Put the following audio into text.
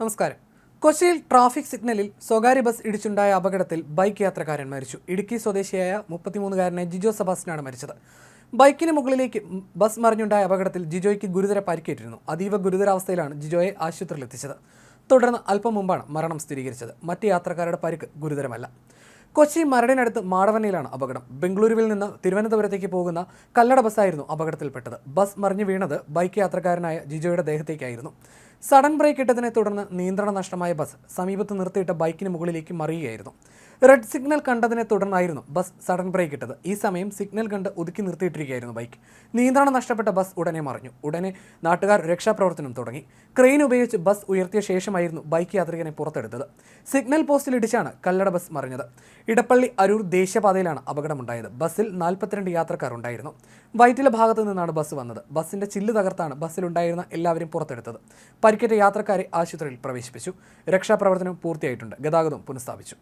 നമസ്കാരം. കൊച്ചിയിൽ ട്രാഫിക് സിഗ്നലിൽ സ്വകാര്യ ബസ് ഇടിച്ചുണ്ടായ അപകടത്തിൽ ബൈക്ക് യാത്രക്കാരൻ മരിച്ചു. ഇടുക്കി സ്വദേശിയായ മുപ്പത്തിമൂന്നുകാരനെ ജിജോ സബാസ്റ്റിനാണ് മരിച്ചത്. ബൈക്കിന് മുകളിലേക്ക് ബസ് മറിഞ്ഞുണ്ടായ അപകടത്തിൽ ജിജോയ്ക്ക് ഗുരുതര പരിക്കേറ്റിരുന്നു. അതീവ ഗുരുതരാവസ്ഥയിലാണ് ജിജോയെ ആശുപത്രിയിൽ എത്തിച്ചത് തുടർന്ന് അല്പം മുമ്പാണ് മരണം സ്ഥിരീകരിച്ചത്. മറ്റ് യാത്രക്കാരുടെ പരിക്ക് ഗുരുതരമല്ല. കൊച്ചി മരടിനടുത്ത് മാടവനയിലാണ് അപകടം. ബംഗളൂരുവിൽ നിന്ന് തിരുവനന്തപുരത്തേക്ക് പോകുന്ന കല്ലട ബസ്സായിരുന്നു അപകടത്തിൽപ്പെട്ടത്. ബസ് മറിഞ്ഞു വീണത് ബൈക്ക് യാത്രക്കാരനായ ജിജോയുടെ ദേഹത്തേക്കായിരുന്നു. സഡൻ ബ്രേക്ക് ഇട്ടതിനെ തുടർന്ന് നിയന്ത്രണ നഷ്ടമായ ബസ് സമീപത്ത് നിർത്തിയിട്ട ബൈക്കിന് മുകളിലേക്ക് മറിയുകയായിരുന്നു. റെഡ് സിഗ്നൽ കണ്ടതിനെ തുടർന്നായിരുന്നു ബസ് സഡൻ ബ്രേക്ക് ഇട്ടത്. ഈ സമയം സിഗ്നൽ കണ്ട് ഒതുക്കി നിർത്തിയിട്ടിരിക്കുകയായിരുന്നു ബൈക്ക് നിയന്ത്രണം നഷ്ടപ്പെട്ട ബസ് ഉടനെ മറിഞ്ഞു. ഉടനെ നാട്ടുകാർ രക്ഷാപ്രവർത്തനം തുടങ്ങി. ക്രെയിൻ ഉപയോഗിച്ച് ബസ് ഉയർത്തിയ ശേഷമായിരുന്നു ബൈക്ക് യാത്രികനെ പുറത്തെടുത്തത്. സിഗ്നൽ പോസ്റ്റിൽ ഇടിച്ചാണ് കല്ലട ബസ് മറിഞ്ഞത്. ഇടപ്പള്ളി അരൂർ ദേശീയപാതയിലാണ് അപകടമുണ്ടായത്. ബസ്സിൽ നാൽപ്പത്തിരണ്ട് യാത്രക്കാർ ഉണ്ടായിരുന്നു വൈറ്റില ഭാഗത്തു നിന്നാണ് ബസ് വന്നത്. ബസ്സിന്റെ ചില്ല് തകർത്താണ് ബസ്സിലുണ്ടായിരുന്ന എല്ലാവരും പുറത്തെടുത്തത്. പരിക്കേറ്റ യാത്രക്കാരെ ആശുപത്രിയിൽ പ്രവേശിപ്പിച്ചു. രക്ഷാപ്രവർത്തനം പൂർത്തിയായിട്ടുണ്ട്. ഗതാഗതം പുനഃസ്ഥാപിച്ചു.